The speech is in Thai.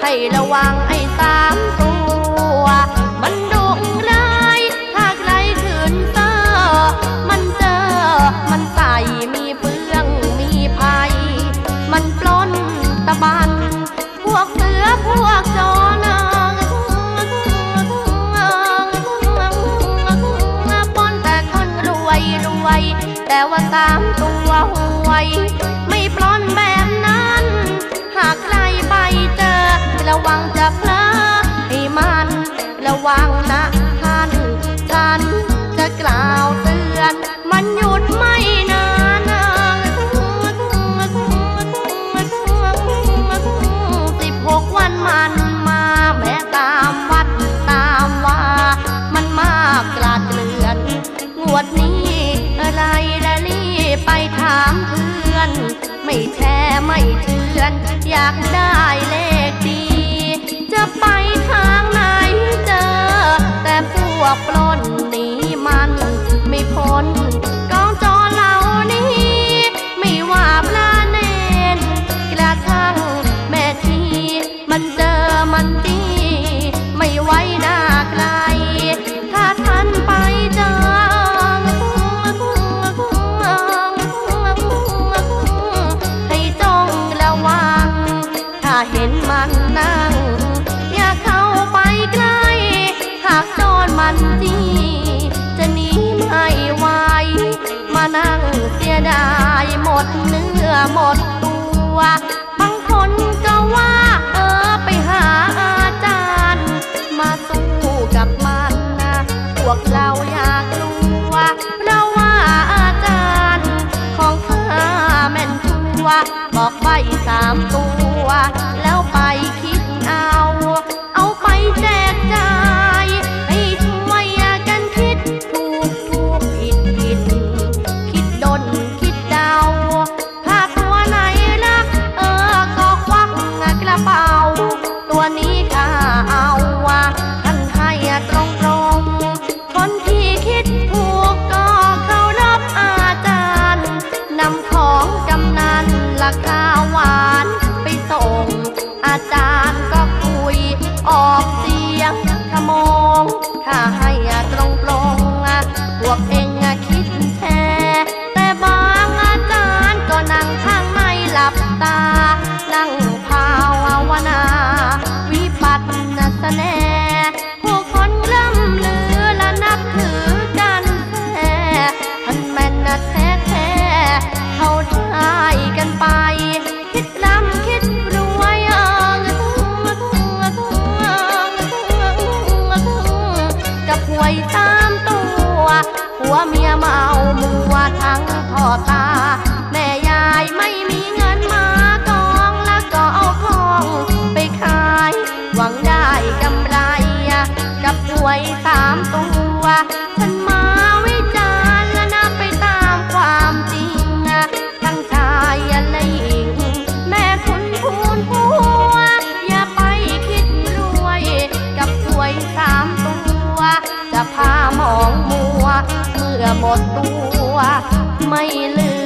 ให้ระวังไอ้สามตัว มันดุร้าย ถ้าใครขืนเตอมันเจอ มันใส่มีเฟืองมีภัย มันปล้นตะบัน พวกเสือพวกจอนปล้นแต่คนรวยรวย แต่ว่าสามตัวหวย ไม่ปล้นแบ ไม่แช่ไม่เชื่อน อยากได้เลขดี จะไปทางไหนเจอ แต่พวกปลอ หมดตัวบางคนก็ว่าเออไปหาอาจารย์ มาสู้กับมันนะพวกเราอยากรู้ว่าเพราะว่าอาจารย์ ของข้าแม่นทัวบอกใบสามตัว หวานไปส่ง อาจารย์ก็คุย ออกเสียงขโมง ถ้าให้ตรงตรงๆพวกเอง วยตามตัวผัวเมียเมามัวทั้งพ่อตา แม่ยายไม่มีื่อหมดตัว ไม่เหลือ